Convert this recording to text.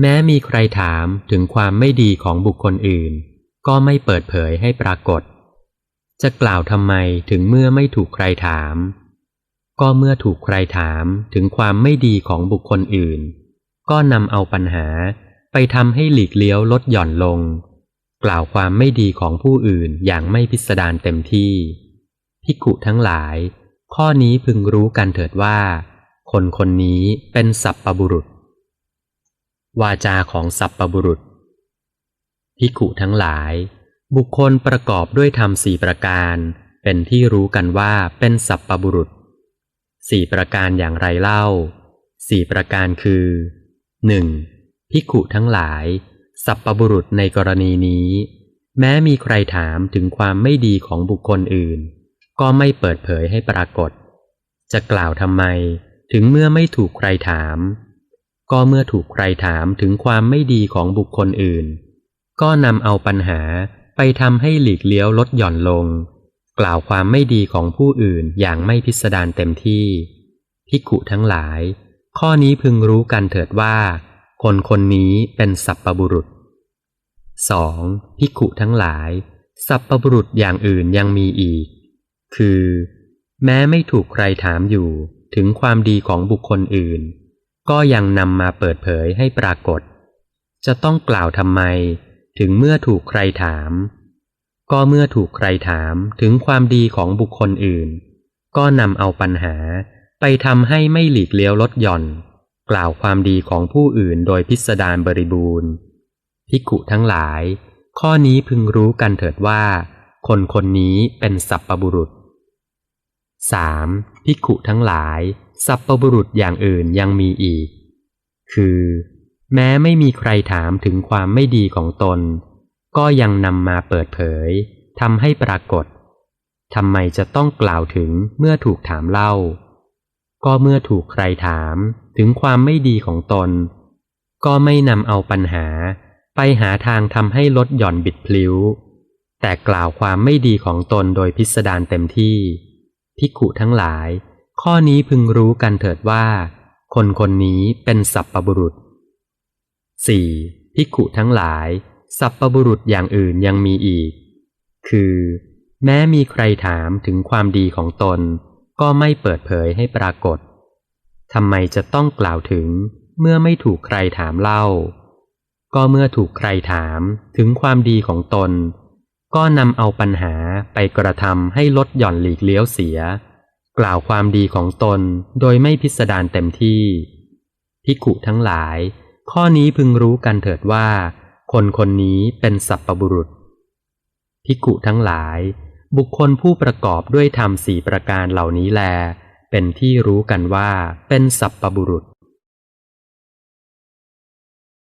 แม้มีใครถามถึงความไม่ดีของบุคคลอื่น ก็ไม่เปิดเผยให้ปรากฏ จะกล่าวทำไมถึงเมื่อไม่ถูกใครถาม ก็เมื่อถูกใครถามถึงความไม่ดีของบุคคลอื่น ก็นำเอาปัญหาไปทำให้หลีกเลี้ยวลดหย่อนลง กล่าวความไม่ดีของผู้อื่นอย่างไม่พิสดารเต็มที่พิกุทั้งหลาย ข้อนี้พึงรู้กันเถิดว่า คนคนนี้เป็นสัพปบุรุษ วาจาของสัพปบุรุษพิกุทั้งหลาย บุคคลประกอบด้วยธรรมสี่ประการ เป็นที่รู้กันว่าเป็นสัพปบุรุษสี่ประการอย่างไรเล่าสี่ประการคือหนึ่งพิกุทั้งหลาย สัพปบุรุษในกรณีนี้ แม้มีใครถามถึงความไม่ดีของบุคคลอื่น ก็ไม่เปิดเผยให้ปรากฏ จะกล่าวทำไมถึงเมื่อไม่ถูกใครถาม ก็เมื่อถูกใครถามถึงความไม่ดีของบุคคลอื่น ก็นำเอาปัญหาไปทำให้หลีกเลี้ยวลดหย่อนลง กล่าวความไม่ดีของผู้อื่นอย่างไม่พิสดารเต็มที่พิกุทั้งหลาย ข้อนี้พึงรู้กันเถิดว่า คนคนนี้เป็นสัพปบุรุษ 2. พิกุทั้งหลาย สัพปบุรุษอย่างอื่นยังมีอีก คือ แม้ไม่ถูกใครถามอยู่ถึงความดีของบุคคลอื่น ก็ยังนำมาเปิดเผยให้ปรากฏ จะต้องกล่าวทำไมถึงเมื่อถูกใครถาม ก็เมื่อถูกใครถามถึงความดีของบุคคลอื่น ก็นำเอาปัญหาไปทำให้ไม่หลีกเลี้ยวลดหย่อน กล่าวความดีของผู้อื่นโดยพิสดารบริบูรณ์พิกุทั้งหลาย ข้อนี้พึงรู้กันเถิดว่า คนคนนี้เป็นสัพปบุรุษ 3. พิกุทั้งหลาย สัพปบุรุษอย่างอื่นยังมีอีก คือ แม้ไม่มีใครถามถึงความไม่ดีของตน ก็ยังนำมาเปิดเผยทำให้ปรากฏทำไมจะต้องกล่าวถึงเมื่อถูกถามเล่า ก็เมื่อถูกใครถามถึงความไม่ดีของตน ก็ไม่นำเอาปัญหา ไปหาทางทำให้ลดหย่อนบิดพลิ้ว แต่กล่าวความไม่ดีของตนโดยพิสดารเต็มที่ พิกุทั้งหลาย ข้อนี้พึงรู้กันเถิดว่า คนคนนี้เป็นสัพปบุรุษ 4. พิกุทั้งหลาย สัพปบุรุษอย่างอื่นยังมีอีก คือ แม้มีใครถามถึงความดีของตน ก็ไม่เปิดเผยให้ปรากฏทำไมจะต้องกล่าวถึงเมื่อไม่ถูกใครถามเล่า ก็เมื่อถูกใครถามถึงความดีของตน ก็นำเอาปัญหาไปกระทำให้ลดหย่อนหลีกเลี้ยวเสีย กล่าวความดีของตนโดยไม่พิสดารเต็มที่ พิกุทั้งหลาย ข้อนี้พึงรู้กันเถิดว่า คนคนนี้เป็นสัพปบุรุษ พิกุทั้งหลาย บุคคลผู้ประกอบด้วยธรรมสี่ประการเหล่านี้แล เป็นที่รู้กันว่าเป็นสัพปบุรุษ